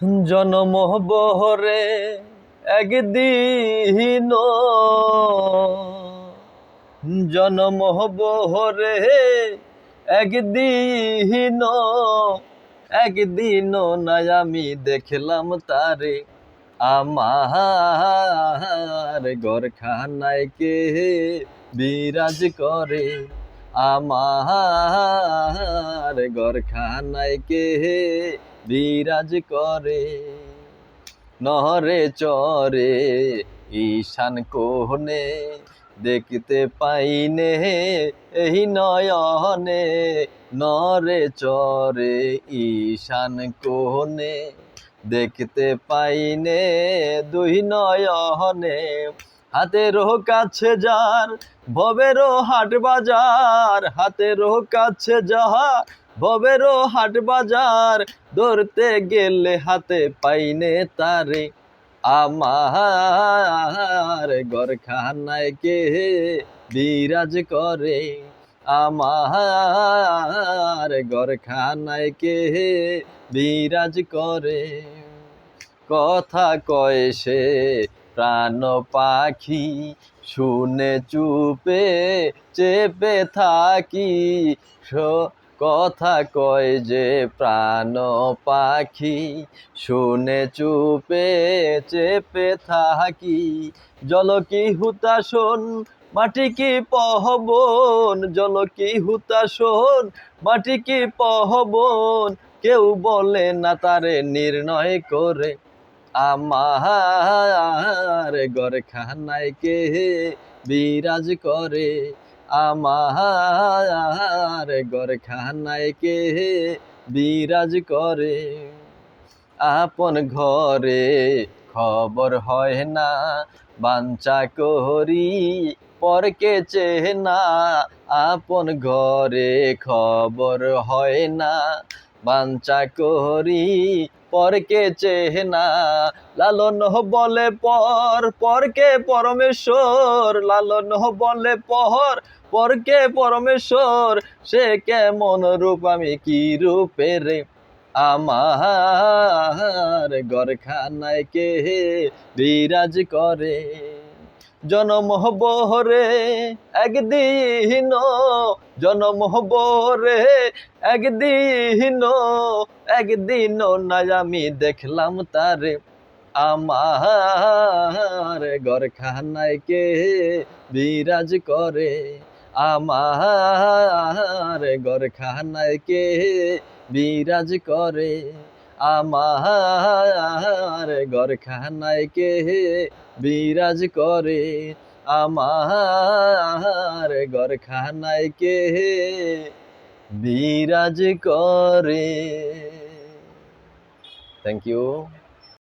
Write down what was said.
জনম বহরে একদিন জনম বহরে একদিন একদিন নাই আমি দেখলাম তারে আমার গরখানায় কে বিরাজ করে আমার গরখানায় কে বিরাজ করে, নহরে চরে, ঈশান কোহনে দেখতে পাইনে এই নয়নে নরে চরে, ঈশান কোহনে দেখতে পাইনে দুই নয়নে। হাতেরও কাছে যার, ভবেরও হাট বাজার হাতেরও কাছে যাহার ভবেরও হাট বাজার, ধরতে গেলে হাতে পাইনে তারে আমার গরখানায় কে বিরাজ করে? আমার গরখানায় কে বিরাজ করে? কথা কয় সে প্রাণ পাখি, শুনে চুপে, চেপে থাকি। কথা কয় যে প্রাণ পাখি, শুনে চুপে চেপে থাকি। জল কি হুতাশন, মাটি কি পহবন? জল কি হুতাশন, মাটি কি পহবন? কেউ বলে না তারে নির্ণয় করে। আমার গরখানায় কে বিরাজ করে? আমার গরখানায় কে বিরাজ করে? আপন ঘরে খবর হয় না বাঞ্চা করি পরকে চেনা। আপন ঘরে খবর হয় না বাঞ্চা করি, পরকে চেনা লালন বলে পর, পরকে পরমেশ্বর, লালন বলে পর, পরকে পরমেশ্বর, সে কেমন রূপ, আমি কি রূপে রে? আমার গরখানায় কে বিরাজ করে? জনম বহরে একদিন, জনম বহরে একদিন একদিন না আমি দেখলাম তারে আমার গরখানায় কে বিরাজ করে। আমার গরখানায় কে বিরাজ করে। আমার গরখানায় কে বিরাজ করে? আমার গরখানায় কে বিরাজ করে? Thank you